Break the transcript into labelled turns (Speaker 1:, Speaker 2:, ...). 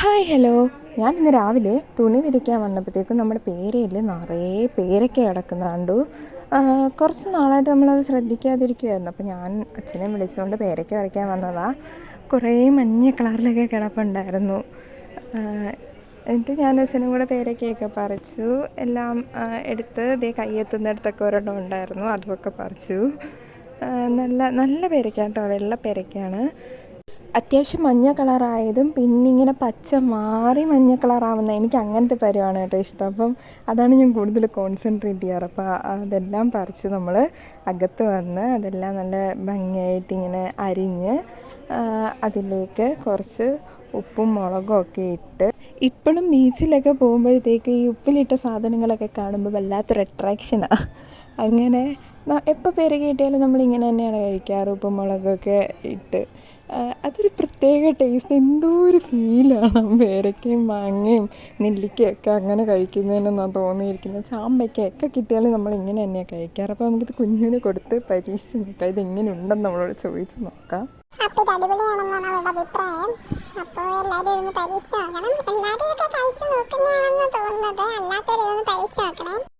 Speaker 1: Hi hello ഞാൻ ഇന്ന് രാവിലെ തുണി വിരിക്കാൻ വന്നപ്പോഴത്തേക്കും നമ്മുടെ പേരയിൽ നിറയെ പേരൊക്കെ കിടക്കുന്ന കണ്ടു? കുറച്ച് നാളായിട്ട് നമ്മളത് ശ്രദ്ധിക്കാതിരിക്കുമായിരുന്നു അപ്പോൾ ഞാൻ അച്ഛനെ വിളിച്ചുകൊണ്ട് പേരയ്ക്ക വരയ്ക്കാൻ വന്നതാണ് കുറേ മഞ്ഞ കളറിലൊക്കെ കിടപ്പുണ്ടായിരുന്നു. എന്നിട്ട് ഞാൻ അച്ഛനും കൂടെ പേരയ്ക്കയൊക്കെ പറിച്ചു. എല്ലാം എടുത്ത് ഇതേ കയ്യെത്തുന്നിടത്തൊക്കെ ഒരെണ്ണം ഉണ്ടായിരുന്നു. അതുമൊക്കെ പറിച്ചു. നല്ല നല്ല പേരയ്ക്കാട്ടോ. വെള്ള പേരയ്ക്കാണ്. അത്യാവശ്യം മഞ്ഞ കളറായതും പിന്നെ ഇങ്ങനെ പച്ച മാറി മഞ്ഞ കളറാവുന്ന എനിക്ക് അങ്ങനത്തെ പരിവാണ് കേട്ടോ ഇഷ്ടം. അപ്പം അതാണ് ഞാൻ കൂടുതൽ കോൺസെൻട്രേറ്റ് ചെയ്യാറ്. അപ്പോൾ അതെല്ലാം പറിച്ച് നമ്മൾ അകത്ത് വന്ന് അതെല്ലാം നല്ല ഭംഗിയായിട്ട് ഇങ്ങനെ അരിഞ്ഞ് അതിലേക്ക് കുറച്ച് ഉപ്പും മുളകും ഒക്കെ ഇട്ട് ഇപ്പോഴും ബീച്ചിലൊക്കെ പോകുമ്പോഴത്തേക്ക് ഈ ഉപ്പിലിട്ട സാധനങ്ങളൊക്കെ കാണുമ്പോൾ വല്ലാത്തൊരു അട്രാക്ഷനാണ് അങ്ങനെ എപ്പോൾ പേര് കിട്ടിയാലും നമ്മളിങ്ങനെ തന്നെയാണ് കഴിക്കാറ്. ഉപ്പും മുളകൊക്കെ ഇട്ട് അതൊരു പ്രത്യേക ടേസ്റ്റ് എന്തോ ഒരു ഫീലാണ് വേരക്കയും മാങ്ങയും നെല്ലിക്കയൊക്കെ അങ്ങനെ കഴിക്കുന്നതിനെന്നാണ് തോന്നിയിരിക്കുന്നത്. ചാമ്പയ്ക്കയൊക്കെ കിട്ടിയാലും നമ്മൾ ഇങ്ങനെ തന്നെയാണ് കഴിക്കാറ്. അപ്പോൾ നമുക്കിത് കുഞ്ഞിനെ കൊടുത്ത് പരീക്ഷിച്ച് നോക്കാം. ഇത് എങ്ങനെ ഉണ്ടെന്ന് നമ്മളോട് ചോദിച്ച് നോക്കാം.
Speaker 2: അപ്പോൾ അഭിപ്രായം. അപ്പോൾ എല്ലാവരും